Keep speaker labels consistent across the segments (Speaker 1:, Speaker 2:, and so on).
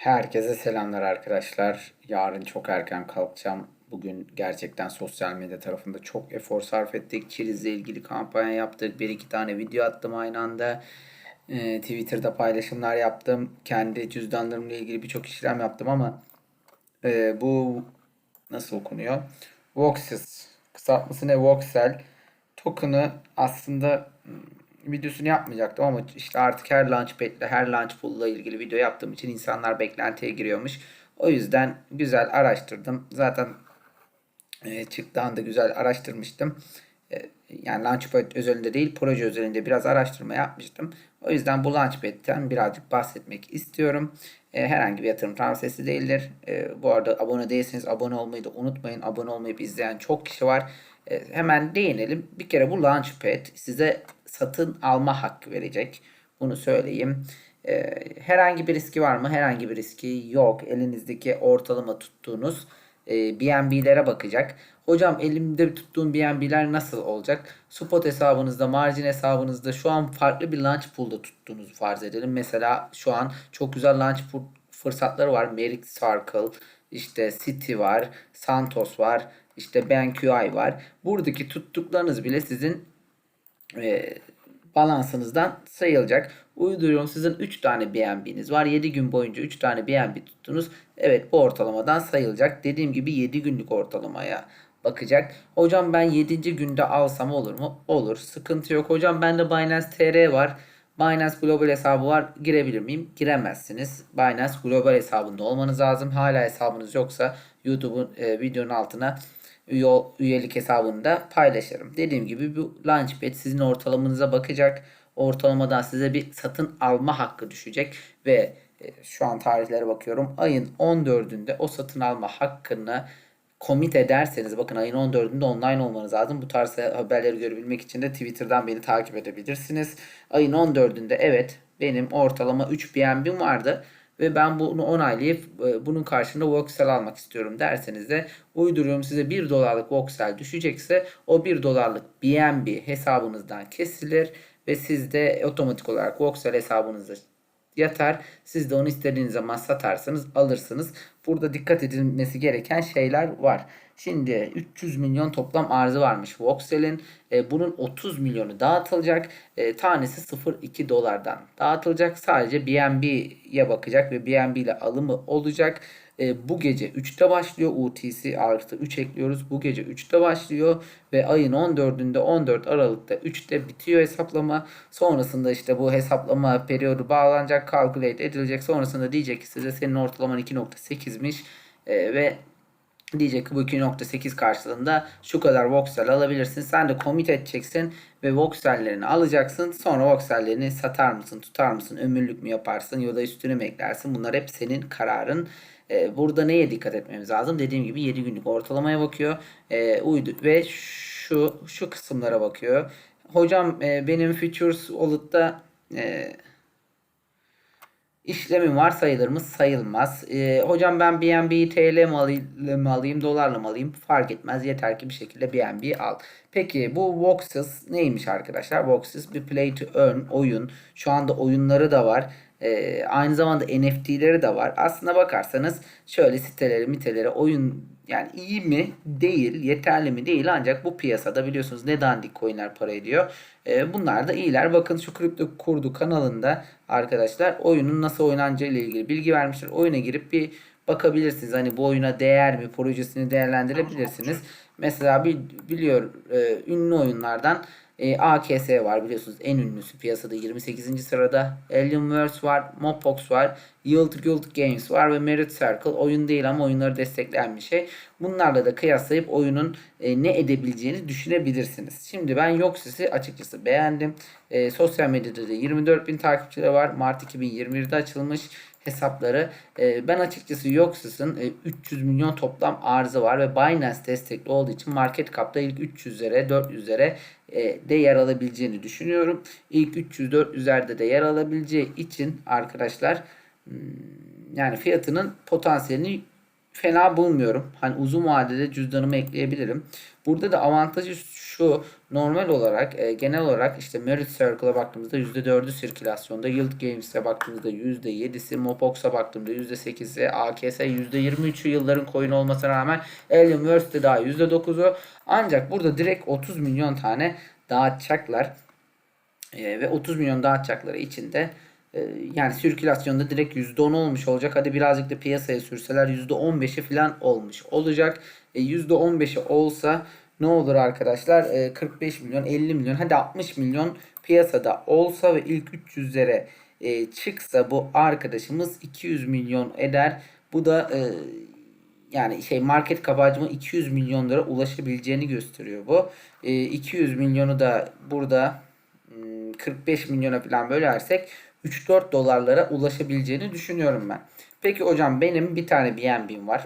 Speaker 1: Herkese selamlar arkadaşlar. Yarın çok erken kalkacağım. Bugün gerçekten sosyal medya tarafında çok efor sarf ettik. Çilizle ilgili kampanya yaptık. Bir iki tane video attım aynı anda. Ee, Twitter'da paylaşımlar yaptım. Kendi cüzdanlarımla ilgili birçok işlem yaptım ama e, bu nasıl okunuyor? Voxes. Kısaltması ne? Voxel. Token'ı aslında hmm, videosunu yapmayacaktım ama işte artık her Launchpad'le, her Launchpool'la ilgili video yaptığım için insanlar beklentiye giriyormuş. O yüzden güzel araştırdım. Zaten e, çıktığında da güzel araştırmıştım. E, yani Launchpad özelinde değil, proje özelinde biraz araştırma yapmıştım. O yüzden bu Launchpad'ten birazcık bahsetmek istiyorum. E, herhangi bir yatırım tavsiyesi değildir. E, bu arada abone değilseniz abone olmayı da unutmayın. Abone olmayıp izleyen çok kişi var. E, hemen değinelim. Bir kere bu Launchpad size satın alma hakkı verecek. Bunu söyleyeyim. E, herhangi bir riski var mı? Herhangi bir riski yok. Elinizdeki ortalama tuttuğunuz e, BNB'lere bakacak. Hocam elimde tuttuğum BNB'ler nasıl olacak? Spot hesabınızda, margin hesabınızda şu an farklı bir launch pool'da tuttuğunuzu farz edelim. Mesela şu an çok güzel launch pool fırsatları var. Merit Circle, işte City var, Santos var, işte BenQI var. Buradaki tuttuklarınız bile sizin e, balansınızdan sayılacak. Uyduruyorum sizin 3 tane BNB'niz var. 7 gün boyunca 3 tane BNB tuttunuz. Evet bu ortalamadan sayılacak. Dediğim gibi 7 günlük ortalamaya bakacak. Hocam ben 7. günde alsam olur mu? Olur. Sıkıntı yok. Hocam bende Binance TR var. Binance Global hesabı var. Girebilir miyim? Giremezsiniz. Binance Global hesabında olmanız lazım. Hala hesabınız yoksa YouTube'un e, videonun altına üye, üyelik hesabını da paylaşırım. Dediğim gibi bu Launchpad sizin ortalamanıza bakacak. Ortalamadan size bir satın alma hakkı düşecek ve e, şu an tarihlere bakıyorum. Ayın 14'ünde o satın alma hakkını commit ederseniz bakın ayın 14'ünde online olmanız lazım. Bu tarz haberleri görebilmek için de Twitter'dan beni takip edebilirsiniz. Ayın 14'ünde evet benim ortalama 3 BNB'm vardı ve ben bunu onaylayıp e, bunun karşılığında Voxel almak istiyorum derseniz de uyduruyorum size 1 dolarlık Voxel düşecekse o 1 dolarlık BNB hesabınızdan kesilir ve siz de otomatik olarak Voxel hesabınızda yatar. Siz de onu istediğiniz zaman satarsanız alırsınız. Burada dikkat edilmesi gereken şeyler var. Şimdi 300 milyon toplam arzı varmış Voxel'in. E, bunun 30 milyonu dağıtılacak. E, tanesi 0.2 dolardan dağıtılacak. Sadece BNB'ye bakacak ve BNB ile alımı olacak. E, bu gece 3'te başlıyor. UTC artı 3 ekliyoruz. Bu gece 3'te başlıyor ve ayın 14'ünde 14 Aralık'ta 3'te bitiyor hesaplama. Sonrasında işte bu hesaplama periyodu bağlanacak, calculate edilecek. Sonrasında diyecek ki size senin ortalaman 2.8'miş e, ve diyecek ki bu 2.8 karşılığında şu kadar voxel alabilirsin. Sen de commit edeceksin ve voxellerini alacaksın. Sonra voxellerini satar mısın, tutar mısın, ömürlük mü yaparsın ya da üstüne mi eklersin? Bunlar hep senin kararın. Ee, burada neye dikkat etmemiz lazım? Dediğim gibi 7 günlük ortalamaya bakıyor. Ee, uydu ve şu şu kısımlara bakıyor. Hocam e, benim Futures Wallet'ta e, işlemim var sayılır mı? Sayılmaz. E, hocam ben BNB'yi TL mi alayım, mı alayım, dolarla mı alayım? Fark etmez. Yeter ki bir şekilde BNB al. Peki bu Voxes neymiş arkadaşlar? Voxes bir play to earn oyun. Şu anda oyunları da var. E, aynı zamanda NFT'leri de var. Aslına bakarsanız şöyle siteleri, miteleri, oyun yani iyi mi? Değil. Yeterli mi? Değil. Ancak bu piyasada biliyorsunuz ne dandik coinler para ediyor. E, bunlar da iyiler. Bakın şu kripto kurdu kanalında arkadaşlar oyunun nasıl oynanacağı ile ilgili bilgi vermişler. Oyuna girip bir bakabilirsiniz. Hani bu oyuna değer mi? Projesini değerlendirebilirsiniz. Mesela bir biliyor e, ünlü oyunlardan e, AKS var biliyorsunuz en ünlüsü piyasada 28. sırada. Alienverse var, Mopox var, Yield Guild Games var ve Merit Circle oyun değil ama oyunları destekleyen bir şey. Bunlarla da kıyaslayıp oyunun e, ne edebileceğini düşünebilirsiniz. Şimdi ben Yoxis'i açıkçası beğendim. E, sosyal medyada da 24 bin takipçileri var. Mart 2021'de açılmış hesapları. E, ben açıkçası Yoxis'in e, 300 milyon toplam arzı var ve Binance destekli olduğu için market cap'ta ilk 300'lere 400'lere e, de yer alabileceğini düşünüyorum. İlk 300-400'lerde de yer alabileceği için arkadaşlar hmm, yani fiyatının potansiyelini fena bulmuyorum. Hani uzun vadede cüzdanıma ekleyebilirim. Burada da avantajı şu normal olarak e, genel olarak işte Merit Circle'a baktığımızda %4'ü sirkülasyonda, Yield Games'e baktığımızda %7'si, Mopox'a baktığımda %8'i, AKS %23'ü yılların coin olmasına rağmen Alienverse'de daha %9'u. Ancak burada direkt 30 milyon tane dağıtacaklar. E, ve 30 milyon dağıtacakları için de e, yani sirkülasyonda direkt %10 olmuş olacak. Hadi birazcık da piyasaya sürseler %15'i falan olmuş olacak. E, %15'i olsa ne olur arkadaşlar? E, 45 milyon, 50 milyon, hadi 60 milyon piyasada olsa ve ilk 300'lere e, çıksa bu arkadaşımız 200 milyon eder. Bu da e, yani şey market kabarcıma 200 milyon lira ulaşabileceğini gösteriyor bu. E, 200 milyonu da burada hmm, 45 milyona falan bölersek 3-4 dolarlara ulaşabileceğini düşünüyorum ben. Peki hocam benim bir tane BNB'm var.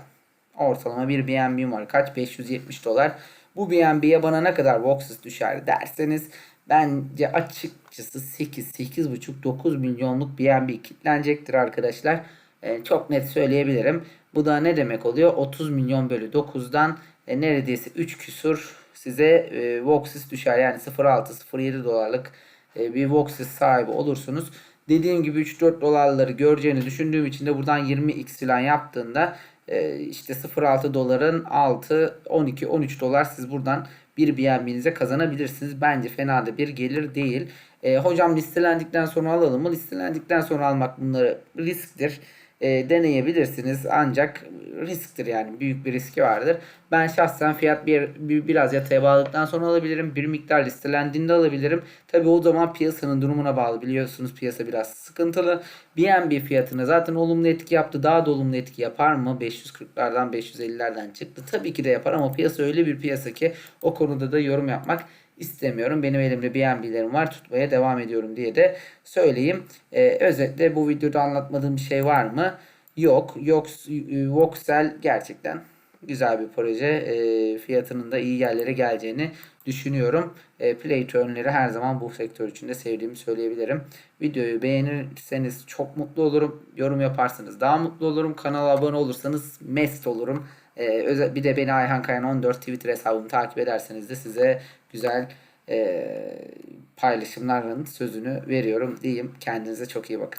Speaker 1: Ortalama bir BNB'm var. Kaç? 570 dolar. Bu BNB'ye bana ne kadar Voxes düşer derseniz bence açıkçası 8, 8,5, 9 milyonluk BNB kitlenecektir arkadaşlar. Ee, çok net söyleyebilirim. Bu da ne demek oluyor? 30 milyon bölü 9'dan e, neredeyse 3 küsur size e, Voxes düşer. Yani 0.6-0.7 dolarlık e, bir Voxes sahibi olursunuz. Dediğim gibi 3-4 dolarları göreceğini düşündüğüm için de buradan 20x falan yaptığında e, işte 0.6 doların 6, 12, 13 dolar siz buradan bir BNB'nize kazanabilirsiniz. Bence fena da bir gelir değil. E, hocam listelendikten sonra alalım mı? Listelendikten sonra almak bunları risktir e, deneyebilirsiniz. Ancak risktir yani büyük bir riski vardır. Ben şahsen fiyat bir, bir biraz yataya bağladıktan sonra alabilirim. Bir miktar listelendiğinde alabilirim. Tabi o zaman piyasanın durumuna bağlı. Biliyorsunuz piyasa biraz sıkıntılı. BNB fiyatına zaten olumlu etki yaptı. Daha da olumlu etki yapar mı? 540'lardan 550'lerden çıktı. Tabii ki de yapar ama piyasa öyle bir piyasa ki o konuda da yorum yapmak istemiyorum. Benim elimde BNB'lerim var. Tutmaya devam ediyorum diye de söyleyeyim. Ee, özetle bu videoda anlatmadığım bir şey var mı? Yok. Yok. Voxel gerçekten güzel bir proje. E, fiyatının da iyi yerlere geleceğini düşünüyorum. E, play turn'leri her zaman bu sektör içinde sevdiğimi söyleyebilirim. Videoyu beğenirseniz çok mutlu olurum. Yorum yaparsanız daha mutlu olurum. Kanala abone olursanız mest olurum. E, özel, bir de beni Ayhan Kayan 14 Twitter hesabımı takip ederseniz de size güzel e, paylaşımların sözünü veriyorum diyeyim. Kendinize çok iyi bakın.